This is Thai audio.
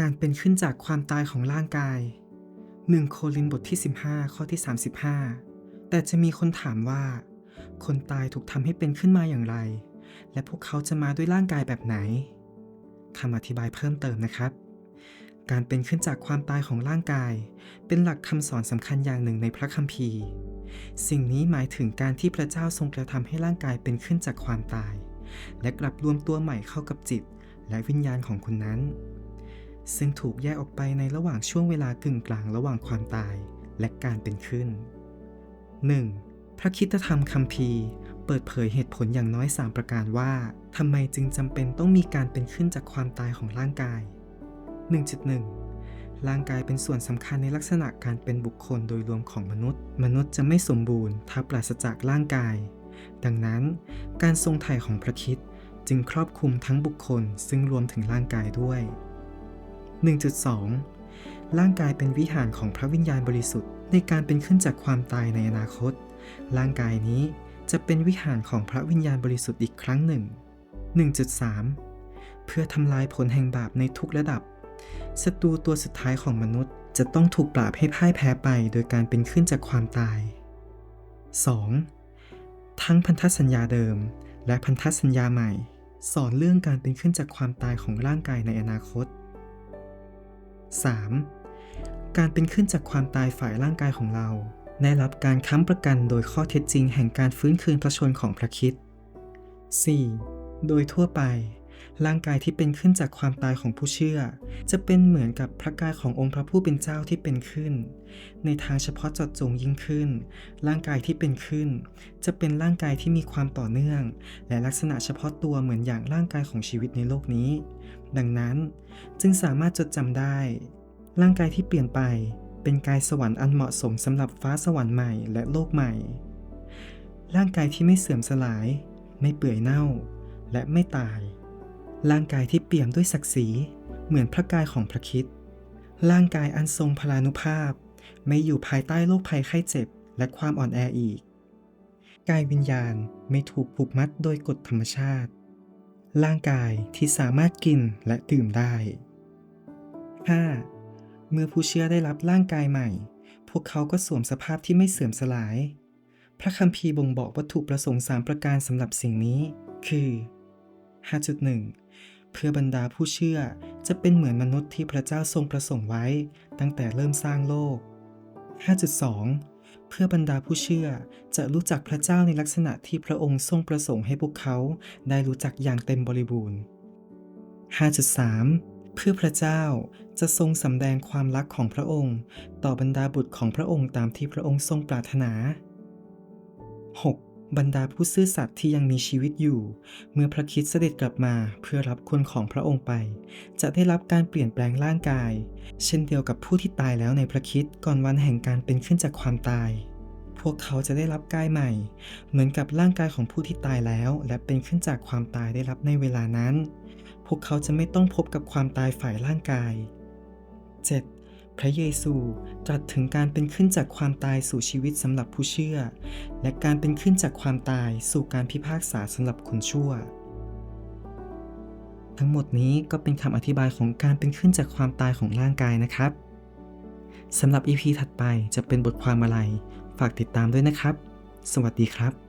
การเป็นขึ้นจากความตายของร่างกาย 1 โครินบทที่ 15 ข้อที่ 35 แต่จะมีคนถามว่า คนตายถูกทำให้เป็นขึ้นมาอย่างไร และพวกเขาจะมาด้วยร่างกายแบบไหนคำอธิบายเพิ่มเติมนะครับ การเป็นขึ้นจากความตายของร่างกาย เป็นหลักคำสอนสำคัญอย่างหนึ่งในพระคัมภีร์ สิ่งนี้หมายถึงการที่พระเจ้าทรงกระทำให้ร่างกายเป็นขึ้นจากความตาย และกลับรวมตัวใหม่เข้ากับจิต และวิญญาณของคุณนั้น ซึ่งถูกแยกออกไปในระหว่างช่วงเวลากึ่งกลางระหว่างความตายและการเป็นขึ้น 1. พระคริสตธรรมคัมภีร์ เปิดเผยเหตุผลอย่างน้อย 3 ประการว่าทำไมจึงจำเป็นต้องมีการเป็นขึ้นจากความตายของร่างกาย 1.1 ร่างกายเป็นส่วนสำคัญในลักษณะการเป็นบุคคลโดยรวมของมนุษย์ มนุษย์จะไม่สมบูรณ์ถ้าปราศจากร่างกาย ดังนั้น การทรงไถ่ของพระคริสต์จึงครอบคลุมทั้งบุคคลซึ่งรวมถึงร่างกายด้วย 1.2 ร่างกายเป็นวิหารของพระวิญญาณบริสุทธิ์ในการเป็นขึ้นจากความตายในอนาคต ร่างกายนี้จะเป็นวิหารของพระวิญญาณบริสุทธิ์อีกครั้งหนึ่ง 1.3 เพื่อทำลายผลแห่งบาปในทุกระดับ ศัตรูตัวสุดท้ายของมนุษย์ จะต้องถูกปราบให้พ่ายแพ้ไปโดยการเป็นขึ้นจากความตาย 2. ทั้งพันธสัญญาเดิม และพันธสัญญาใหม่ สอนเรื่องการเป็นขึ้นจากความตายของร่างกายในอนาคต 3. การเป็นขึ้นจากความตายฝ่ายร่างกายของเรา ได้รับการค้ำประกันโดยข้อเท็จจริงแห่งการฟื้นคืนพระชนของพระคริสต์ 4. โดยทั่วไป ร่างกายที่เป็นขึ้นจากความตายของผู้เชื่อ จะเป็นเหมือนกับพระกายขององค์พระผู้เป็นเจ้าที่เป็นขึ้น ในทางเฉพาะเจาะจงยิ่งขึ้น ร่างกายที่เป็นขึ้น จะเป็นร่างกายที่มีความต่อเนื่อง และลักษณะเฉพาะตัวเหมือนอย่างร่างกายของชีวิตในโลกนี้ ดังนั้นจึงสามารถจดจำได้ ร่างกายที่เปลี่ยนไปเป็นกายสวรรค์อันเหมาะสมสำหรับฟ้าสวรรค์ใหม่และโลกใหม่ ร่างกายที่ไม่เสื่อมสลาย ไม่เปื่อยเน่า และไม่ตาย ร่างกายที่เปี่ยมด้วยศักดิ์ศรีเหมือนพระกายของพระคริสต์ร่างกายอันทรงพลานุภาพ ไม่อยู่ภายใต้โรคภัยไข้เจ็บ และความอ่อนแออีก กายวิญญาณไม่ถูกผูกมัดโดยกฎธรรมชาติ ร่างกายที่สามารถกินและดื่มได้ 5. เมื่อผู้เชื่อได้รับร่างกายใหม่ พวกเขาก็สวมสภาพที่ไม่เสื่อมสลาย พระคัมภีร์บ่งบอกวัตถุประสงค์3ประการสำหรับสิ่งนี้ คือ 5.1 เพื่อบรรดาผู้เชื่อจะเป็นเหมือนมนุษย์ที่พระเจ้าทรงประสงค์ไว้ ตั้งแต่เริ่มสร้างโลก 5.2เพื่อบรรดาผู้เชื่อ จะรู้จักพระเจ้าในลักษณะที่พระองค์ทรงประสงค์ให้พวกเขาได้รู้จักอย่างเต็มบริบูรณ์ 5.3 เพื่อพระเจ้าจะทรงสำแดงความรักของพระองค์ ต่อบรรดาบุตรของพระองค์ตามที่พระองค์ทรงปรารถนา 6. บรรดาผู้ซื่อสัตย์ที่ยังมีชีวิตอยู่ เมื่อพระคริสต์เสด็จกลับมาเพื่อรับคนของพระองค์ไป จะได้รับการเปลี่ยนแปลงร่างกาย เช่นเดียวกับผู้ที่ตายแล้วในพระคริสต์ก่อนวันแห่งการเป็นขึ้นจากความตาย พวกเขาจะได้รับกายใหม่ เหมือนกับร่างกายของผู้ที่ตายแล้ว และเป็นขึ้นจากความตายได้รับในเวลานั้น พวกเขาจะไม่ต้องพบกับความตายฝ่ายร่างกาย 7. พระเยซูตรัสถึงการเป็นขึ้นจากความตายสู่ชีวิตสำหรับผู้เชื่อ และการเป็นขึ้นจากความตายสู่การพิพากษาสำหรับคนชั่ว ทั้งหมดนี้ก็เป็นคำอธิบายของการเป็นขึ้นจากความตายของร่างกายนะครับสำหรับ EP ถัดไปจะเป็นบทความอะไร ฝากติดตามด้วยนะครับ สวัสดีครับ